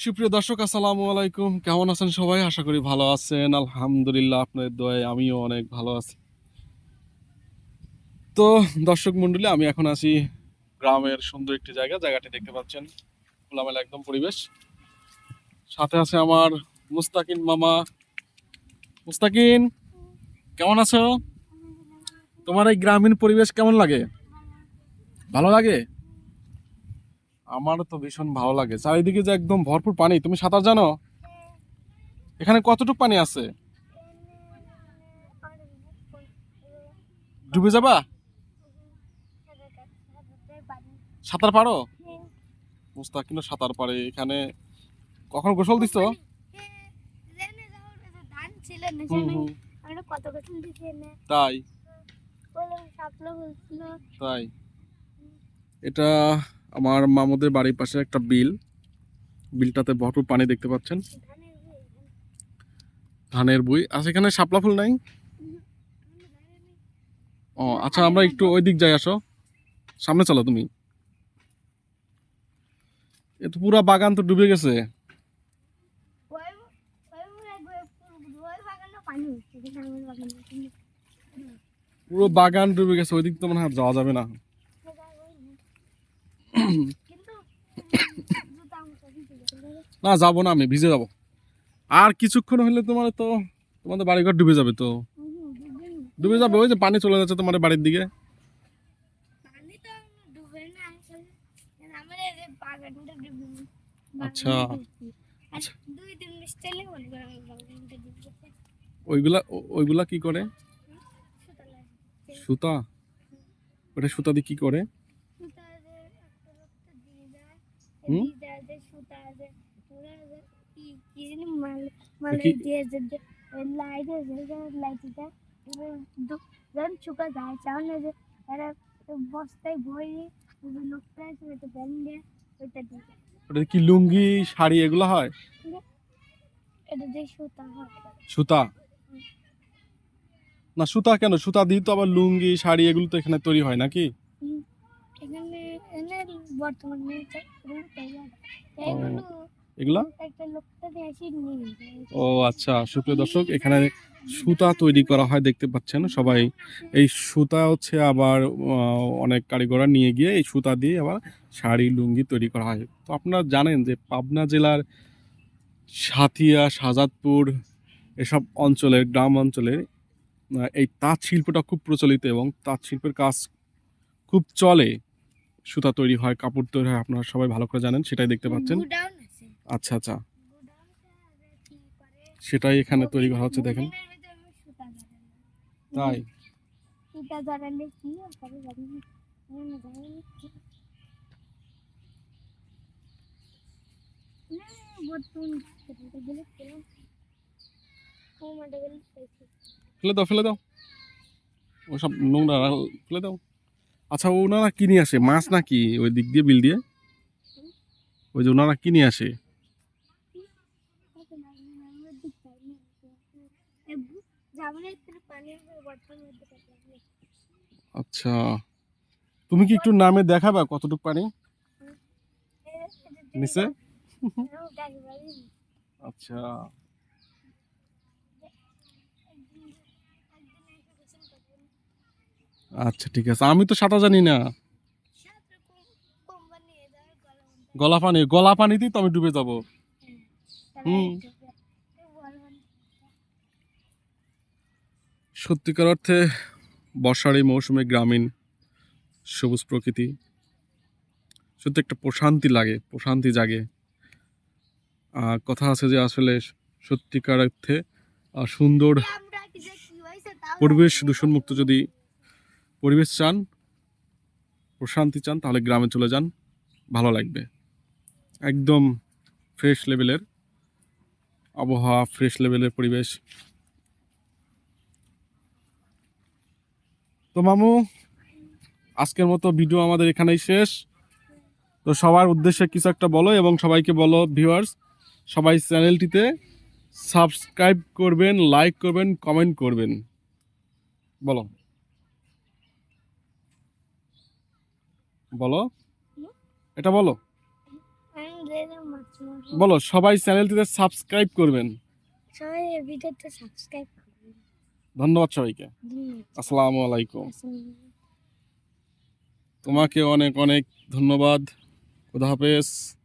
সুপ্রিয় দর্শক, আসসালামু আলাইকুম। কেমন আছেন সবাই? আশা করি ভালো আছেন। আলহামদুলিল্লাহ, আপনাদের দোয়ায় আমিও অনেক ভালো আছি। তো দর্শক মণ্ডলী আমি এখন আছি গ্রামের সুন্দর একটি জায়গা। জায়গাটি দেখতে পাচ্ছেন, খোলামেলা একদম পরিবেশ। সাথে আছে আমার মুস্তাকিন মামা। মুস্তাকিন, কেমন আছো? তোমার এই গ্রামীণ পরিবেশ কেমন লাগে? ভালো লাগে? আমারও তো ভীষণ ভালো লাগে। চারিদিকে যে একদম ভরপুর পানি তুমি সাঁতার জানো? এখানে কতটুকু পানি আছে? ডুবে যাবা? সাঁতার পারো? মুস্তাকিনও সাঁতার পারে এখানে। কখন গোসল দিছ? এনে তাই। তাই। এটা আমার মামুদের বাড়ির পাশে একটা বিল। বিলটাতে ভরপুর পানি দেখতে পাচ্ছেন। ধানের বই। আচ্ছা এখানে শাপলা ফুল নাই? ও আচ্ছা আমরা একটু ওই দিক যাই, আসো। সামনে চলো তুমি। এ তো পুরা বাগান তো ডুবে গেছে। পুরো বাগান ডুবে গেছে ওই দিক তো মনে হয় যাওয়া যাবে না কিন্তু জুতা মুখে ভিজে গেছে। না যাব না আমি ভিজে যাব আর কিছুক্ষণ হলে তোমার তো তোমাদের বাড়িঘর ডুবে যাবে তো ডুবে যাবে ওই যে পানি চলে যাচ্ছে তোমার বাড়ির দিকে। আচ্ছা। গেছে। ওইগুলা ওইগুলা কি করে সুতা ওটা সুতা দিয়ে কি করে হুম? দিয়ে দেয় যে সুতা যে পুরা কি কি জানি মাল মাল কি- দিয়ে যে যে লাইট আছে যে লাইটটা এবার দু- যখন শুকা যায় চাও না বস্তায় ভরে লোকটা আছে ওটা ব্যান্ড দিয়ে দিয়ে ওটা কি লুঙ্গি শাড়ি এগুলো হয় এটা দিয়ে সুতা হয় সুতা না সুতা কেন সুতা দিয়ে তো আবার লুঙ্গি শাড়ি এগুলো তো এখানে তৈরি হয় নাকি। এখানে বর্তমানে এগুলো। এগুলো? ও আচ্ছা সুপ্রিয় দর্শক এখানে সুতা তৈরি করা হয় দেখতে পাচ্ছেন সবাই। এই সুতা হচ্ছে আবার অনেক কারিগররা নিয়ে গিয়ে এই সুতা দিয়ে আবার শাড়ি লুঙ্গি তৈরি করা হয়। তো আপনারা জানেন যে পাবনা জেলার সাথিয়া শাহজাদপুর এসব অঞ্চলের গ্রাম অঞ্চলে এই তাঁত শিল্পটা খুব প্রচলিত এবং তাঁত শিল্পের কাজ খুব চলে। সুতা তৈরি হয় কাপড় তৈরি হয় আপনারা সবাই ভালো করে জানেন সেটাই দেখতে পাচ্ছেন। আচ্ছা আচ্ছা। সেটাই এখানে তৈরি করা হচ্ছে, দেখেন। তাই। ফেলে দাও ফেলে দাও। ওসব নোংরা, ফেলে দাও। আচ্ছা ওনারা কি নিয়ে আসে? মাছ নাকি? ওই দিক দিয়ে, বিল দিয়ে? ওই যে ওনারা কি নিয়ে আসে কত লাগে না, আমার দিক পাই না। এ বু- যাব না একটু পানির উপরে বর্তমান মধ্যে কাটলাম। আচ্ছা। তুমি কি একটু নামে দেখাবা কতটুকু পানি? নিচে। আচ্ছা। আচ্ছা ঠিক আছে। আমি তো সাঁতার জানি না। গলা পানি গলা পানিতেই তো আমি ডুবে যাব। হুম। সত্যিকার অর্থে বর্ষার এই মৌসুমে গ্রামীণ সবুজ প্রকৃতি, সত্যি একটা প্রশান্তি লাগে, প্রশান্তি জাগে। কথা আছে যে আসলে সত্যিকার অর্থে সুন্দর পরিবেশ দূষণমুক্ত যদি পরিবেশ চান, প্রশান্তি চান, তাহলে গ্রামে চলে যান, ভালো লাগবে। একদম ফ্রেশ লেভেলের আবহাওয়া ফ্রেশ লেভেলের পরিবেশ তো মামু, আজকের মতো ভিডিও আমাদের এখানেই শেষ। তো সবার উদ্দেশ্যে কিছু একটা বলো এবং সবাইকে বলো ভিউয়ার্স সবাই চ্যানেলটিতে সাবস্ক্রাইব করবেন লাইক করবেন কমেন্ট করবেন। বলো। বলো। এটা বলো। বলো, সবাই চ্যানেলটিতে সাবস্ক্রাইব করবেন। সবাই এই ভিডিওটা সাবস্ক্রাইব ধন্যবাদ সবাইকে। আসসালাম আলাইকুম। তোমাকে অনেক অনেক ধন্যবাদ। খুদা হাফেজ।